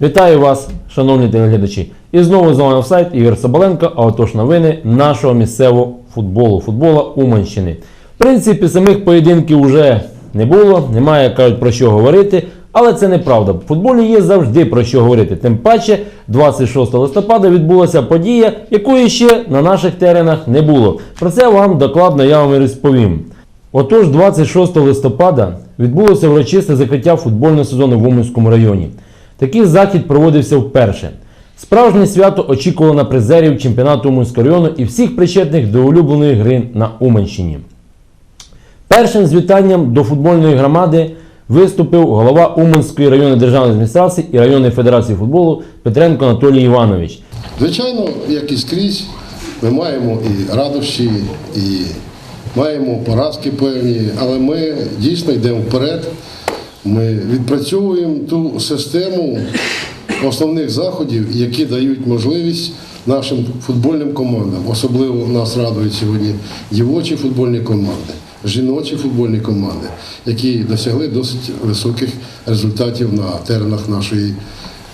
Вітаю вас, шановні телеглядачі. І знову з вами сайт Ігор Соболенко, а отож новини нашого місцевого футболу, футбола Уманщини. В принципі, самих поєдинків вже не було, немає кажуть про що говорити, але це неправда. В футболі є завжди про що говорити. Тим паче, 26 листопада відбулася подія, якої ще на наших теренах не було. Про це вам докладно я вам і розповім. Отож, 26 листопада відбулося урочисте закриття футбольного сезону в Уманському районі. Такий захід проводився вперше. Справжнє свято очікувало на призерів чемпіонату Уманського і всіх причетних до улюбленої гри на Уманщині. Першим з вітанням до футбольної громади виступив голова Уманської районної державної адміністрації і районної федерації футболу Петренко Анатолій Іванович. Звичайно, як і скрізь, ми маємо і радощі, і маємо поразки певні, але ми дійсно йдемо вперед. Ми відпрацьовуємо ту систему основних заходів, які дають можливість нашим футбольним командам. Особливо нас радують сьогодні дівочі футбольні команди, жіночі футбольні команди, які досягли досить високих результатів на теренах нашої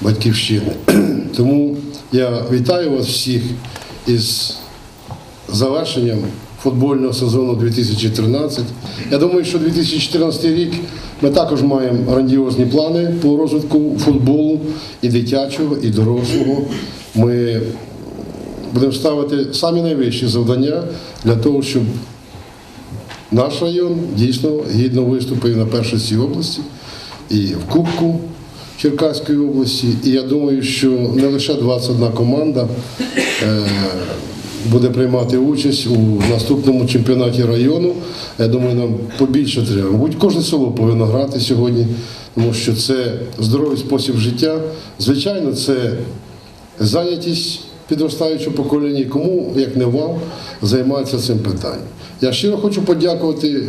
батьківщини. Тому я вітаю вас всіх із завершенням футбольного сезону 2013. Я думаю, що 2014 рік ми також маємо грандіозні плани по розвитку футболу і дитячого, і дорослого. Ми будемо ставити самі найвищі завдання для того, щоб наш район дійсно гідно виступив на першості області і в Кубку Черкаської області. І я думаю, що не лише 21 команда е, буде приймати участь у наступному чемпіонаті району. Я думаю, нам побільше треба. Мабуть, кожне село повинно грати сьогодні, тому що це здоровий спосіб життя. Звичайно, це зайнятість підростаючого покоління, кому, як не вам, займається цим питанням. Я щиро хочу подякувати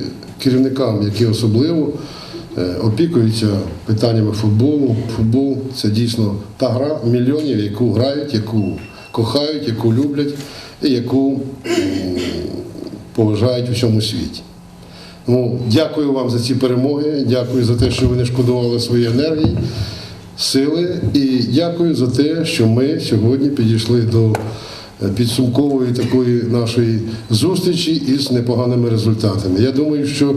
керівникам, які особливо е, опікуються питаннями футболу. Футбол це дійсно та гра мільйонів, яку грають, яку кохають, яку люблять яку поважають у всьому світі. Тому дякую вам за ці перемоги, дякую за те, що ви не шкодували свої енергії, сили, і дякую за те, що ми сьогодні підійшли до е, підсумкової такої нашої зустрічі із непоганими результатами. Я думаю, що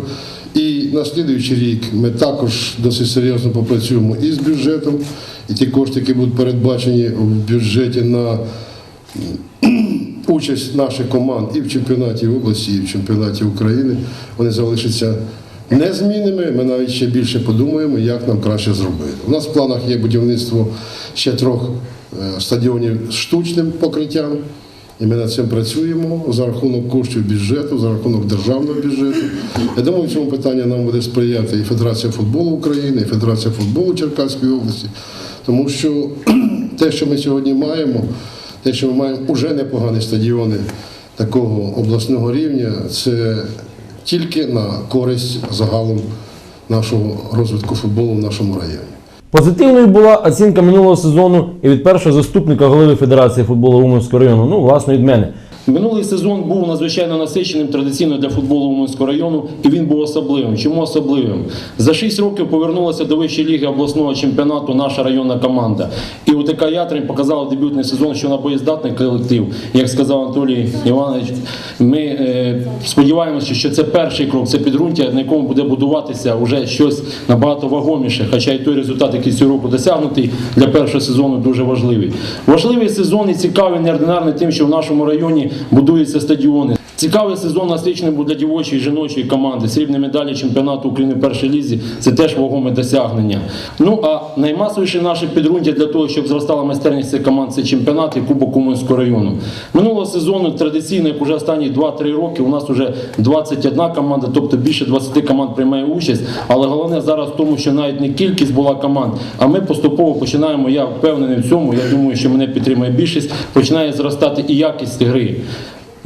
і на слідуючий рік ми також досить серйозно попрацюємо і з бюджетом, і ті кошти, які будуть передбачені в бюджеті на участь наших команд і в чемпіонаті області, і в чемпіонаті України, вони залишаться незмінними. Ми навіть ще більше подумаємо, як нам краще зробити. У нас в планах є будівництво ще трьох е, стадіонів з штучним покриттям. І ми над цим працюємо за рахунок коштів бюджету, за рахунок державного бюджету. Я думаю, в цьому питанні нам буде сприяти і Федерація футболу України, і Федерація футболу Черкаської області, тому що те, що ми сьогодні маємо, те, що ми маємо вже непогані стадіони такого обласного рівня, це тільки на користь загалом нашого розвитку футболу в нашому районі. Позитивною була оцінка минулого сезону і від першого заступника голови Федерації футболу Умовського району, ну, власне, від мене. Минулий сезон був надзвичайно насиченим традиційно для футболу Уманського району, і він був особливим. Чому особливим? За 6 років повернулася до вищої ліги обласного чемпіонату наша районна команда. І УТК Ятрин показала дебютний сезон, що вона боєздатний колектив. Як сказав Анатолій Іванович, ми е, сподіваємося, що це перший крок, це підґрунтя, на якому буде будуватися вже щось набагато вагоміше. Хоча й той результат, який цього року досягнутий для першого сезону, дуже важливий. Важливий сезон і цікавий, неординарний тим, що в нашому районі будуються стадіони. Цікавий сезон насичений був для дівочої і жіночої команди. Срібні медалі чемпіонату України в першій лізі це теж вагоме досягнення. Ну а наймасовіше наше підґрунтя для того, щоб зростала майстерність цих команд, це чемпіонат і Кубок Уманського району. Минулого сезону традиційно, як уже останні 2-3 роки, у нас вже 21 команда, тобто більше 20 команд приймає участь. Але головне зараз в тому, що навіть не кількість була команд, а ми поступово починаємо. Я впевнений в цьому. Я думаю, що мене підтримує більшість. Починає зростати і якість гри.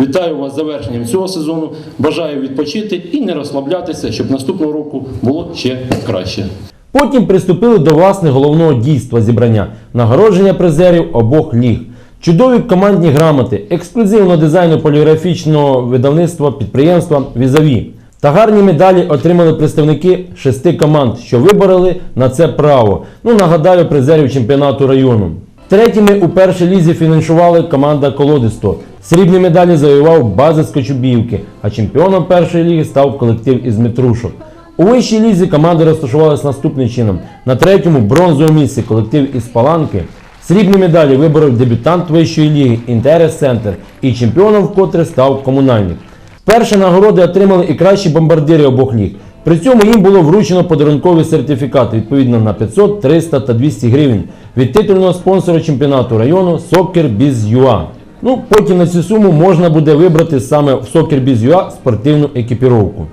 Вітаю вас з завершенням цього сезону. Бажаю відпочити і не розслаблятися, щоб наступного року було ще краще. Потім приступили до власне головного дійства зібрання нагородження призерів обох ліг. Чудові командні грамоти, ексклюзивного дизайну поліграфічного видавництва підприємства Візаві. Та гарні медалі отримали представники шести команд, що вибороли на це право. Ну нагадаю, призерів чемпіонату району. Третіми у першій лізі фінішували команда Колодисто. Срібні медалі завоював базис Кочубіївки, а чемпіоном першої ліги став колектив із Метрушок. У вищій лізі команди розташувалися наступним чином. На третьому бронзовому місці колектив із Паланки. Срібні медалі виборов дебютант вищої ліги Інтерес Центр і чемпіоном вкотре став комунальник. Перші нагороди отримали і кращі бомбардири обох ліг. При цьому їм було вручено подарункові сертифікати відповідно на 500, 300 та 200 гривень від титульного спонсора чемпіонату району SoccerBiz.ua. Ну, потім на цю суму можна буде вибрати саме в SoccerBiz.ua спортивну екіпіровку.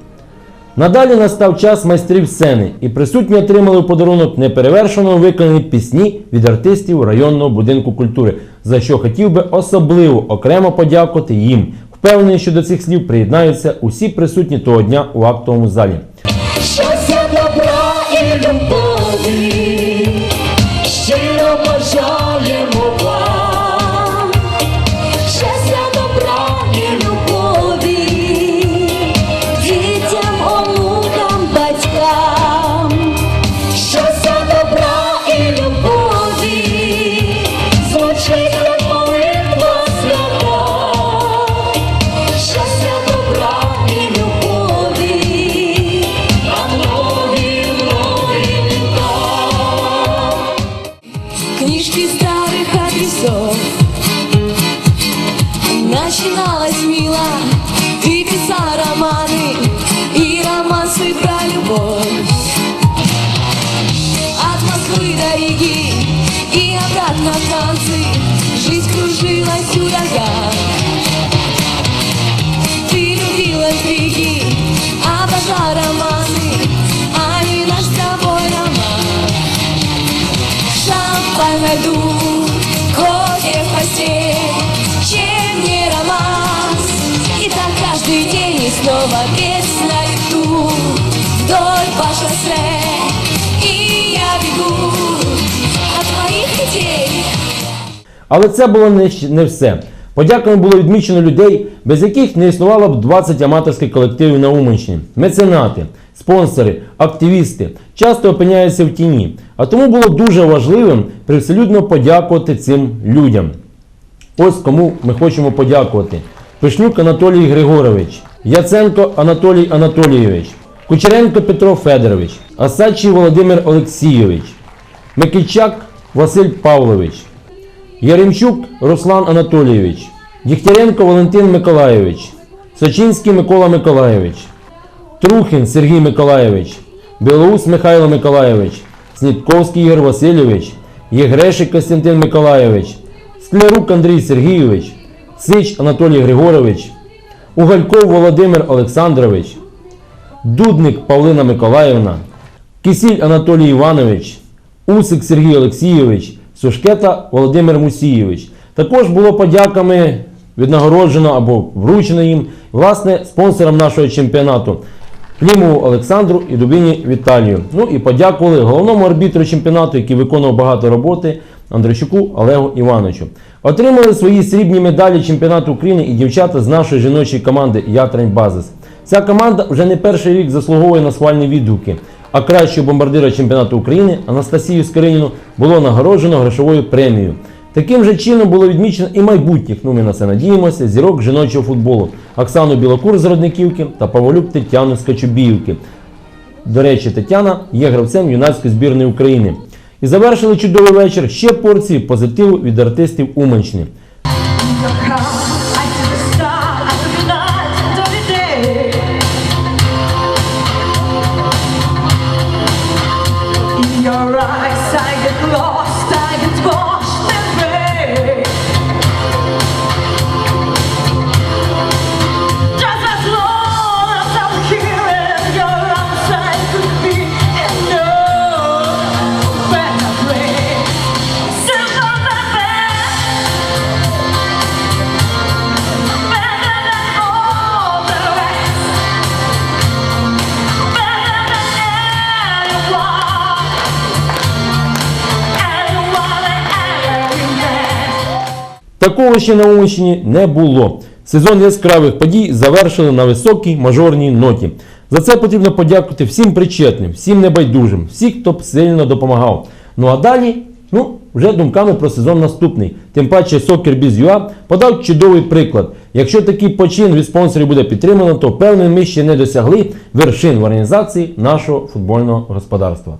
Надалі настав час майстрів сцени, і присутні отримали у подарунок неперевершено виконані пісні від артистів районного будинку культури, за що хотів би особливо окремо подякувати їм. Впевнений, що до цих слів приєднаються усі присутні того дня у актовому залі. Щастя, добра і любові, танцы Жизнь кружилась у ногах ты любила интриги, обожала романы, а не наш с тобой роман. Шампань льду, кофе в постель, чем не романс? И так каждый день и снова без Але це було не, не все. Подяками було відмічено людей, без яких не існувало б 20 аматорських колективів на Уманщині. Меценати, спонсори, активісти часто опиняються в тіні. А тому було дуже важливим привселюдно подякувати цим людям. Ось кому ми хочемо подякувати. Пишнюк Анатолій Григорович, Яценко Анатолій Анатолійович, Кучеренко Петро Федорович, Асадчий Володимир Олексійович, Микичак Василь Павлович, Яремчук Руслан Анатолійович, Дігтяренко Валентин Миколайович, Сочинський Микола Миколайович, Трухін Сергій Миколайович, Білоус Михайло Миколайович, Снітковський Ігор Васильович, Єгрешик Костянтин Миколайович, Склярук Андрій Сергійович, Сич Анатолій Григорович, Угальков Володимир Олександрович, Дудник Павлина Миколаївна, Кисіль Анатолій Іванович, Усик Сергій Олексійович, Сушкета Володимир Мусійович. Також було подяками віднагороджено або вручено їм власне спонсорам нашого чемпіонату Клімову Олександру і Дубіні Віталію. Ну і подякували головному арбітру чемпіонату, який виконував багато роботи, Андрійчуку Олегу Івановичу. Отримали свої срібні медалі чемпіонату України і дівчата з нашої жіночої команди Ятрань Базис. Ця команда вже не перший рік заслуговує на схвальні відгуки. А кращого бомбардира чемпіонату України Анастасію Скриніну було нагороджено грошовою премією. Таким же чином було відмічено і майбутніх, ну ми на це надіємося, зірок жіночого футболу Оксану Білокур з Родниківки та Павлюк Тетяну з Качубіївки. До речі, Тетяна є гравцем юнацької збірної України. І завершили чудовий вечір ще порції позитиву від артистів Уманщини. Такого ще на Уманщині не було. Сезон яскравих подій завершили на високій мажорній ноті. За це потрібно подякувати всім причетним, всім небайдужим, всім, хто б сильно допомагав. Ну а далі, ну, вже думками про сезон наступний. Тим паче SoccerBiz.ua подав чудовий приклад. Якщо такий почин від спонсорів буде підтримано, то певно ми ще не досягли вершин в організації нашого футбольного господарства.